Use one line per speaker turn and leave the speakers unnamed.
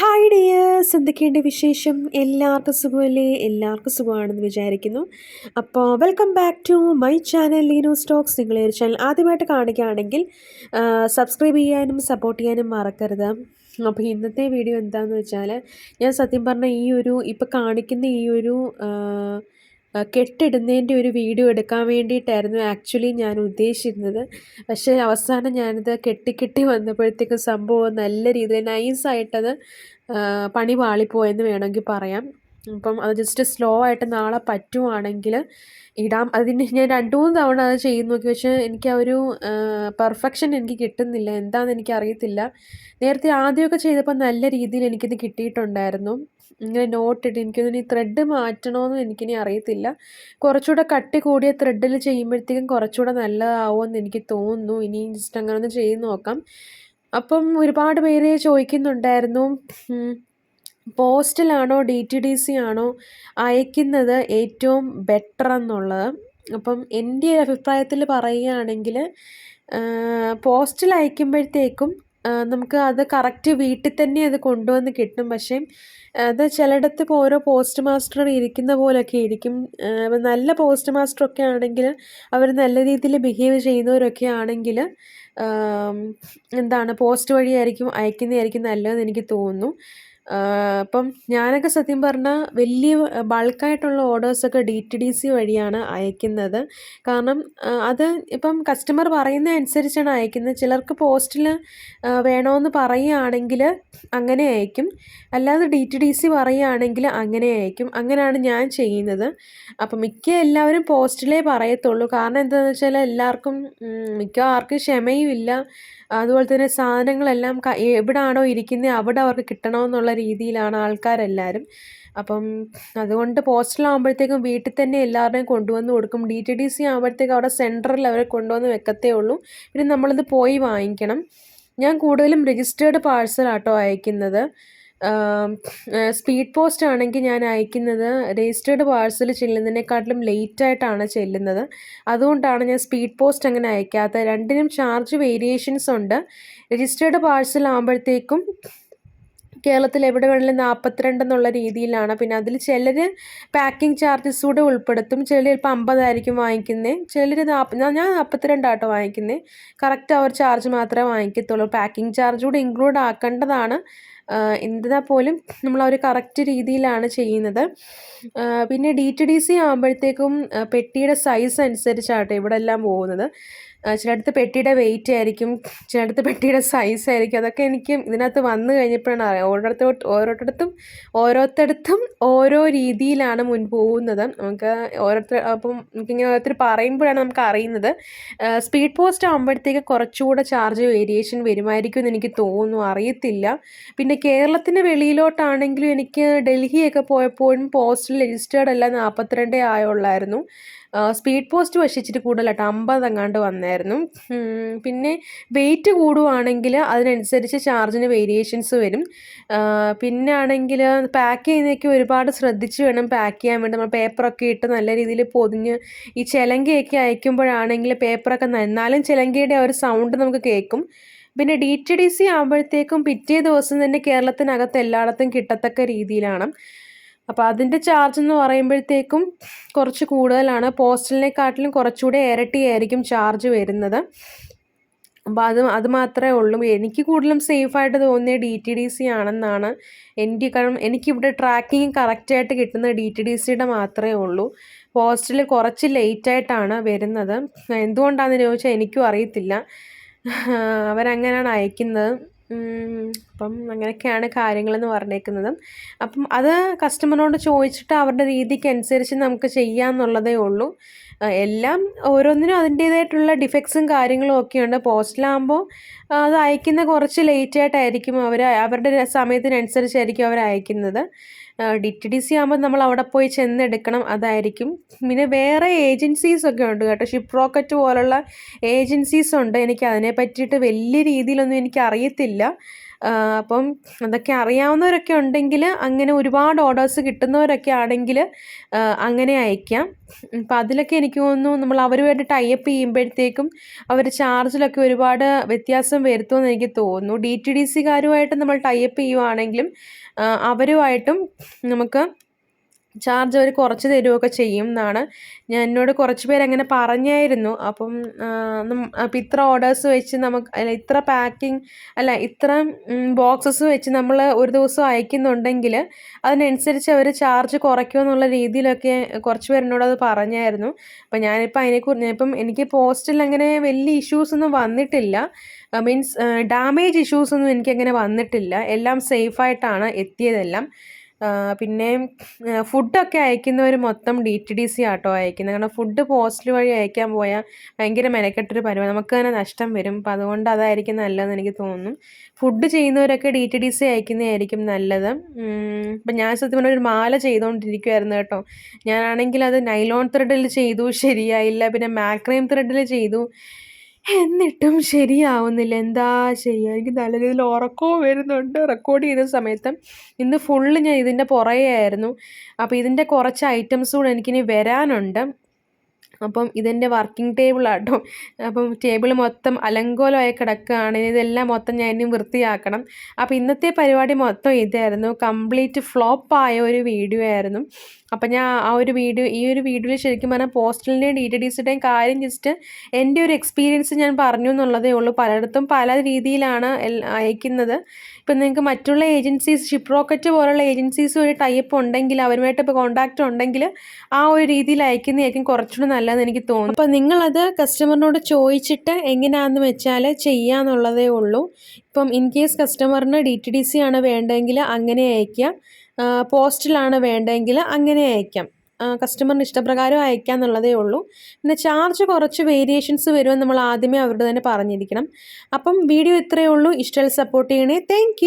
Hi dears എന്തൊക്കെയുണ്ട് വിശേഷം? എല്ലാവർക്കും സുഖമല്ലേ? എല്ലാവർക്കും സുഖമാണെന്ന് വിചാരിക്കുന്നു. അപ്പോൾ welcome back to my channel Leeno stocks നിങ്ങൾ ഒരു ചാനൽ ആദ്യമായിട്ട് കാണുകയാണെങ്കിൽ സബ്സ്ക്രൈബ് ചെയ്യാനും സപ്പോർട്ട് ചെയ്യാനും മറക്കരുത്. അപ്പോൾ ഇന്നത്തെ വീഡിയോ എന്താണെന്ന് വെച്ചാൽ ഞാൻ സത്യം പറഞ്ഞ ഈ ഒരു ഇപ്പോൾ കാണിക്കുന്ന ഈ ഒരു കെട്ടിടുന്നതിന്റെ ഒരു വീഡിയോ എടുക്കാൻ വേണ്ടിയിട്ടായിരുന്നു ആക്ച്വലി ഞാൻ ഉദ്ദേശിച്ചിരുന്നത്. പക്ഷേ അവസാനം ഞാനിത് കെട്ടിക്കെട്ടി വന്നപ്പോഴത്തേക്ക് സംഭവം നല്ല രീതിയിൽ നൈസായിട്ടത് പണി പാളിപ്പോയെന്ന് വേണമെങ്കിൽ പറയാം. അപ്പം അത് ജസ്റ്റ് സ്ലോ ആയിട്ട് നാളെ പറ്റുവാണെങ്കിൽ ഇടാം. അതിന് ഞാൻ രണ്ട് മൂന്ന് തവണ അത് ചെയ്ത് നോക്കി. പക്ഷേ എനിക്ക് ആ ഒരു പെർഫെക്ഷൻ എനിക്ക് കിട്ടുന്നില്ല. എന്താണെന്ന് എനിക്ക് അറിയത്തില്ല നേരത്തെ ആദ്യമൊക്കെ ചെയ്തപ്പോൾ നല്ല രീതിയിൽ എനിക്കിത് കിട്ടിയിട്ടുണ്ടായിരുന്നു. ഇങ്ങനെ നോട്ടിട്ട് എനിക്കൊന്നും ഈ ത്രെഡ് മാറ്റണമെന്ന് എനിക്കിനി അറിയത്തില്ല. കുറച്ചുകൂടെ കട്ടി കൂടിയ ത്രെഡിൽ ചെയ്യുമ്പോഴത്തേക്കും കുറച്ചുകൂടെ നല്ലതാവുമെന്ന് എനിക്ക് തോന്നുന്നു. ഇനി ജസ്റ്റ് അങ്ങനെ ഒന്ന് ചെയ്ത് നോക്കാം. അപ്പം ഒരുപാട് പേര് ചോദിക്കുന്നുണ്ടായിരുന്നു പോസ്റ്റിലാണോ ഡി ടി ഡി സി ആണോ അയക്കുന്നത് ഏറ്റവും ബെറ്റർ എന്നുള്ളത്. അപ്പം എന്റെ അഭിപ്രായത്തിൽ പറയുകയാണെങ്കിൽ പോസ്റ്റിൽ അയക്കുമ്പോഴത്തേക്കും നമുക്ക് അത് കറക്റ്റ് വീട്ടിൽ തന്നെ അത് കൊണ്ടുവന്ന് കിട്ടും. പക്ഷേ അത് ചിലയിടത്ത് ഇപ്പോൾ ഓരോ പോസ്റ്റ് മാസ്റ്റർ ഇരിക്കുന്ന പോലൊക്കെ ഇരിക്കും. നല്ല പോസ്റ്റ് മാസ്റ്റർ ഒക്കെ ആണെങ്കിൽ അവർ നല്ല രീതിയിൽ ബിഹേവ് ചെയ്യുന്നവരൊക്കെ ആണെങ്കിൽ എന്താണ് പോസ്റ്റ് വഴിയായിരിക്കും അയക്കുന്നതായിരിക്കും നല്ലതെന്ന് എനിക്ക് തോന്നുന്നു. അപ്പം ഞാനൊക്കെ സത്യം പറഞ്ഞാൽ വലിയ ബൾക്കായിട്ടുള്ള ഓർഡേഴ്സൊക്കെ ഡി ടി ഡി സി വഴിയാണ് അയക്കുന്നത്. കാരണം അത് ഇപ്പം കസ്റ്റമർ പറയുന്ന അനുസരിച്ചാണ് അയക്കുന്നത്. ചിലർക്ക് പോസ്റ്റിൽ വേണമെന്ന് പറയുകയാണെങ്കിൽ അങ്ങനെ അയക്കും. അല്ലാതെ ഡി ടി ഡി സി പറയുകയാണെങ്കിൽ അങ്ങനെ അയക്കും. അങ്ങനെയാണ് ഞാൻ ചെയ്യുന്നത്. അപ്പം മിക്ക എല്ലാവരും പോസ്റ്റിലേ പറയത്തുള്ളൂ. കാരണം എന്താണെന്ന് വെച്ചാൽ എല്ലാവർക്കും മിക്ക ആർക്കും ക്ഷമയും ഇല്ല അതുപോലെ തന്നെ സാധനങ്ങളെല്ലാം എവിടാണോ ഇരിക്കുന്നത് അവിടെ അവർക്ക് കിട്ടണമെന്നുള്ള രീതിയിലാണ് ആൾക്കാരെല്ലാവരും അപ്പം അതുകൊണ്ട് പോസ്റ്റലാകുമ്പോഴത്തേക്കും വീട്ടിൽ തന്നെ എല്ലാവരുടെയും കൊണ്ടുവന്ന് കൊടുക്കും. ഡി ടി ഡി സി ആകുമ്പോഴത്തേക്കും അവിടെ സെന്ററിൽ അവരെ കൊണ്ടുവന്ന് വെക്കത്തേ ഉള്ളൂ. പിന്നെ നമ്മളിത് പോയി വാങ്ങിക്കണം. ഞാൻ കൂടുതലും രജിസ്റ്റേർഡ് പാഴ്സലാട്ടോ അയക്കുന്നത്. സ്പീഡ് പോസ്റ്റ് ആണെങ്കിൽ ഞാൻ അയക്കുന്നത് രജിസ്റ്റേർഡ് പാഴ്സൽ ചെല്ലുന്നതിനെക്കാട്ടിലും ലേറ്റ് ആയിട്ടാണ് ചെല്ലുന്നത്. അതുകൊണ്ടാണ് ഞാൻ സ്പീഡ് പോസ്റ്റ് അങ്ങനെ അയക്കാത്തത്. രണ്ടിനും ചാർജ് വേരിയേഷൻസ് ഉണ്ട്. രജിസ്റ്റേർഡ് പാഴ്സൽ ആകുമ്പോഴത്തേക്കും കേരളത്തിൽ എവിടെ വേണമെങ്കിലും നാൽപ്പത്തിരണ്ട് എന്നുള്ള രീതിയിലാണ്. പിന്നെ അതിൽ ചിലർ പാക്കിംഗ് ചാർജസ് കൂടെ ഉൾപ്പെടുത്തും. ചിലർ ചിലപ്പോൾ അമ്പതായിരിക്കും വാങ്ങിക്കുന്നത് ചിലർ നാൽപ്പ ഞാൻ ഞാൻ നാൽപ്പത്തിരണ്ടാട്ടോ വാങ്ങിക്കുന്നത് കറക്റ്റ് അവർ ചാർജ് മാത്രമേ വാങ്ങിക്കത്തുള്ളൂ. പാക്കിംഗ് ചാർജ് കൂടെ ഇൻക്ലൂഡ് ആക്കേണ്ടതാണ്. എന്തിനാൽ പോലും നമ്മൾ ഒരു കറക്റ്റ് രീതിയിലാണ് ചെയ്യുന്നത്. പിന്നെ ഡി ടി ഡി സി ആകുമ്പോഴത്തേക്കും പെട്ടിയുടെ സൈസ് അനുസരിച്ചാട്ടോ ഇവിടെ എല്ലാം പോകുന്നത് ചിലയിടത്ത് പെട്ടിയുടെ വെയിറ്റ് ആയിരിക്കും ചിലയിടത്ത് പെട്ടിയുടെ സൈസ് ആയിരിക്കും. അതൊക്കെ എനിക്ക് ഇതിനകത്ത് വന്നു കഴിഞ്ഞപ്പോഴാണ് അറിയാം ഓരോരുത്തർ ഓരോരുത്തടത്തും ഓരോരുത്തടത്തും ഓരോ രീതിയിലാണ് മുൻ പോകുന്നത്. നമുക്ക് ഓരോരുത്തർ അപ്പം നമുക്കിങ്ങനെ ഓരോരുത്തർ പറയുമ്പോഴാണ് നമുക്ക് അറിയുന്നത്. സ്പീഡ് പോസ്റ്റ് ആകുമ്പോഴത്തേക്ക് കുറച്ചുകൂടെ ചാർജ് വേരിയേഷൻ വരുമായിരിക്കും എന്ന് എനിക്ക് തോന്നുന്നു. അറിയത്തില്ല. പിന്നെ കേരളത്തിന് വെളിയിലോട്ടാണെങ്കിലും എനിക്ക് ഡൽഹിയൊക്കെ പോയപ്പോഴും പോസ്റ്റിൽ രജിസ്റ്റേർഡ് അല്ല നാൽപ്പത്തിരണ്ടേ ആയുള്ളായിരുന്നു. സ്പീഡ് പോസ്റ്റ് വശിച്ചിട്ട് കൂടുതലായിട്ട് അമ്പത് എങ്ങാണ്ട് വന്നായിരുന്നു. പിന്നെ വെയിറ്റ് കൂടുവാണെങ്കിൽ അതിനനുസരിച്ച് ചാർജിന് വേരിയേഷൻസ് വരും. പിന്നെ ആണെങ്കിൽ പാക്ക് ചെയ്യുന്നതൊക്കെ ഒരുപാട് ശ്രദ്ധിച്ച് വേണം പാക്ക് ചെയ്യാൻ വേണ്ടി. നമ്മൾ പേപ്പറൊക്കെ ഇട്ട് നല്ല രീതിയിൽ പൊതിഞ്ഞ് ഈ ചിലങ്കയൊക്കെ അയക്കുമ്പോഴാണെങ്കിൽ പേപ്പറൊക്കെ ന- എന്നാലും ചിലങ്കയുടെ ആ ഒരു സൗണ്ട് നമുക്ക് കേൾക്കും. പിന്നെ ഡി ടി ഡി സി ആകുമ്പോഴത്തേക്കും പിറ്റേ ദിവസം തന്നെ കേരളത്തിനകത്ത് എല്ലായിടത്തും കിട്ടത്തക്ക രീതിയിലാണ്. അപ്പോൾ അതിന്റെ ചാർജ് എന്ന് പറയുമ്പോഴത്തേക്കും കുറച്ച് കൂടുതലാണ്. പോസ്റ്റലിനെക്കാട്ടിലും കുറച്ചുകൂടെ ഇരട്ടിയായിരിക്കും ചാർജ് വരുന്നത്. അപ്പോൾ അത് അത് മാത്രമേ ഉള്ളൂ. എനിക്ക് കൂടുതലും സേഫായിട്ട് തോന്നിയ ഡി ടി ഡി സി ആണെന്നാണ് എന്റെ കാരണം എനിക്കിവിടെ ട്രാക്കിങ് കറക്റ്റായിട്ട് കിട്ടുന്ന ഡി ടി ഡി സിയുടെ മാത്രമേ ഉള്ളൂ. പോസ്റ്റിൽ കുറച്ച് ലേറ്റായിട്ടാണ് വരുന്നത്. എന്തുകൊണ്ടാണെന്ന് ചോദിച്ചാൽ എനിക്കും അറിയത്തില്ല. അവരങ്ങനെയാണ് അയക്കുന്നത്. അപ്പം അങ്ങനെയൊക്കെയാണ് കാര്യങ്ങളെന്ന് പറഞ്ഞേക്കുന്നത്. അപ്പം അത് കസ്റ്റമറിനോട് ചോദിച്ചിട്ട് അവരുടെ രീതിക്ക് അനുസരിച്ച് നമുക്ക് ചെയ്യാമെന്നുള്ളതേ ഉള്ളൂ. എല്ലാം ഓരോന്നിനും അതിന്റേതായിട്ടുള്ള ഡിഫക്ട്സും കാര്യങ്ങളും ഒക്കെ ഉണ്ട് പോസ്റ്റിലാകുമ്പോൾ അത് അയക്കുന്ന കുറച്ച് ലേറ്റ് ആയിട്ടായിരിക്കും അവർ അവരുടെ സമയത്തിനനുസരിച്ചായിരിക്കും അവർ അയക്കുന്നത് ഡി ടി ഡി സി ആകുമ്പോൾ നമ്മൾ അവിടെ പോയി ചെന്നെടുക്കണം അതായിരിക്കും. പിന്നെ വേറെ ഏജൻസീസ് ഒക്കെ ഉണ്ട് കേട്ടോ. ഷിപ്പ് റോക്കറ്റ് പോലുള്ള ഏജൻസീസ് ഉണ്ട്. എനിക്ക് അതിനെ പറ്റിയിട്ട് വലിയ രീതിയിലൊന്നും എനിക്ക് അറിയത്തില്ല. അപ്പം അതൊക്കെ അറിയാവുന്നവരൊക്കെ ഉണ്ടെങ്കിൽ അങ്ങനെ ഒരുപാട് ഓർഡേഴ്സ് കിട്ടുന്നവരൊക്കെ ആണെങ്കിൽ അങ്ങനെ അയക്കാം. അപ്പം അതിലൊക്കെ എനിക്ക് തോന്നുന്നു നമ്മൾ അവരുമായിട്ട് ടൈപ്പ് ചെയ്യുമ്പോഴത്തേക്കും അവർ ചാർജിലൊക്കെ ഒരുപാട് വ്യത്യാസം വരുത്തുമെന്ന് എനിക്ക് തോന്നുന്നു. ഡി ടി ഡി സിക്കാരുമായിട്ട് നമ്മൾ ടൈപ്പ് ചെയ്യുവാണെങ്കിലും അവരുമായിട്ടും നമുക്ക് ചാർജ് അവർ കുറച്ച് തരുമൊക്കെ ചെയ്യും എന്നാണ് ഞാൻ എന്നോട് കുറച്ച് പേര് അങ്ങനെ പറഞ്ഞായിരുന്നു. അപ്പം അപ്പം ഇത്ര ഓർഡേഴ്സ് വെച്ച് നമുക്ക് അല്ല ഇത്ര പാക്കിംഗ് അല്ല ഇത്ര ബോക്സസ് വെച്ച് നമ്മൾ ഒരു ദിവസം അയക്കുന്നുണ്ടെങ്കിൽ അതിനനുസരിച്ച് അവർ ചാർജ് കുറയ്ക്കുമെന്നുള്ള രീതിയിലൊക്കെ കുറച്ച് പേരെന്നോട് അത് പറഞ്ഞായിരുന്നു. അപ്പം ഞാനിപ്പോൾ അതിനെക്കുറിച്ച് ഇപ്പം എനിക്ക് പോസ്റ്റിൽ അങ്ങനെ വലിയ ഇഷ്യൂസ് ഒന്നും വന്നിട്ടില്ല. മീൻസ് ഡാമേജ് ഇഷ്യൂസ് ഒന്നും എനിക്കങ്ങനെ വന്നിട്ടില്ല. എല്ലാം സേഫായിട്ടാണ് എത്തിയതെല്ലാം. പിന്നെ ഫുഡൊക്കെ അയക്കുന്നവർ മൊത്തം ഡി ടി ഡി സി ആട്ടോ അയക്കുന്നത് കാരണം ഫുഡ് പോസ്റ്റ് വഴി അയക്കാൻ പോയാൽ ഭയങ്കര മെനക്കെട്ടൊരു പരിപാടി. നമുക്ക് തന്നെ നഷ്ടം വരും. അപ്പോൾ അതുകൊണ്ട് അതായിരിക്കും നല്ലതെന്ന് എനിക്ക് തോന്നുന്നു. ഫുഡ് ചെയ്യുന്നവരൊക്കെ ഡി ടി ഡി സി അയക്കുന്നതായിരിക്കും നല്ലത്. ഇപ്പം ഞാൻ സത്യം പറഞ്ഞാൽ ഒരു മാല ചെയ്തുകൊണ്ടിരിക്കുമായിരുന്നു കേട്ടോ. ഞാനാണെങ്കിൽ അത് നൈലോൺ ത്രെഡിൽ ചെയ്തു. ശരിയായില്ല. പിന്നെ മാക്രൈം ത്രെഡിൽ ചെയ്തു. എന്നിട്ടും ശരിയാവുന്നില്ല. എന്താ ചെയ്യുക എനിക്ക് നല്ല രീതിയിൽ ഉറക്കവും വരുന്നുണ്ട്. റെക്കോർഡ് ചെയ്യുന്ന സമയത്ത് ഇന്ന് ഫുള്ള് ഞാൻ ഇതിന്റെ പുറകെ ആയിരുന്നു അപ്പോൾ ഇതിന്റെ കുറച്ച് ഐറ്റംസ് കൂടെ എനിക്കിനി വരാനുണ്ട്. അപ്പം ഇതെന്റെ വർക്കിംഗ് ടേബിളാട്ടോ അപ്പം ടേബിൾ മൊത്തം അലങ്കോലമായി കിടക്കുകയാണ്. ഇതെല്ലാം മൊത്തം ഞാൻ ഇനി വൃത്തിയാക്കണം. അപ്പോൾ ഇന്നത്തെ പരിപാടി മൊത്തം ഇതായിരുന്നു. കംപ്ലീറ്റ് ഫ്ലോപ്പായ ഒരു വീഡിയോ ആയിരുന്നു. അപ്പം ഞാൻ ആ ഒരു വീഡിയോ ഈ ഒരു വീഡിയോയിൽ ശരിക്കും പറഞ്ഞാൽ പോസ്റ്റലിന്റെയും ഡി ടി ഡി സിയുടെയും കാര്യം ജസ്റ്റ് എന്റെ ഒരു എക്സ്പീരിയൻസ് ഞാൻ പറഞ്ഞു എന്നുള്ളതേ ഉള്ളൂ. പലയിടത്തും പല രീതിയിലാണ് അയക്കുന്നത്. ഇപ്പം നിങ്ങൾക്ക് മറ്റുള്ള ഏജൻസീസ് ഷിപ്പ് റോക്കറ്റ് പോലുള്ള ഏജൻസീസ് ഒരു ടൈപ്പ് ഉണ്ടെങ്കിൽ അവരുമായിട്ട് ഇപ്പോൾ കോൺടാക്റ്റ് ഉണ്ടെങ്കിൽ ആ ഒരു രീതിയിൽ അയക്കുന്നതായിരിക്കും കുറച്ചുകൂടി നല്ലതെന്ന് എനിക്ക് തോന്നുന്നു. അപ്പോൾ നിങ്ങളത് കസ്റ്റമറിനോട് ചോദിച്ചിട്ട് എങ്ങനെയാണെന്ന് വെച്ചാൽ ചെയ്യാന്നുള്ളതേ ഉള്ളൂ. ഇപ്പം ഇൻ കേസ് കസ്റ്റമറിന് ഡി ടി ഡി സി ആണ് വേണ്ടതെങ്കിൽ അങ്ങനെ അയക്കുക പോസ്റ്റിലാണ് വേണ്ടതെങ്കിൽ അങ്ങനെ അയക്കാം. കസ്റ്റമറിന് ഇഷ്ടപ്രകാരം അയക്കാം എന്നുള്ളതേ ഉള്ളൂ. പിന്നെ ചാർജ് കുറച്ച് വേരിയേഷൻസ് വരുമെന്ന് നമ്മൾ ആദ്യമേ അവരോട് തന്നെ പറഞ്ഞിരിക്കണം. അപ്പം വീഡിയോ ഇത്രയേ ഉള്ളൂ. ഇഷ്ടം സപ്പോർട്ട് ചെയ്യണേ. താങ്ക്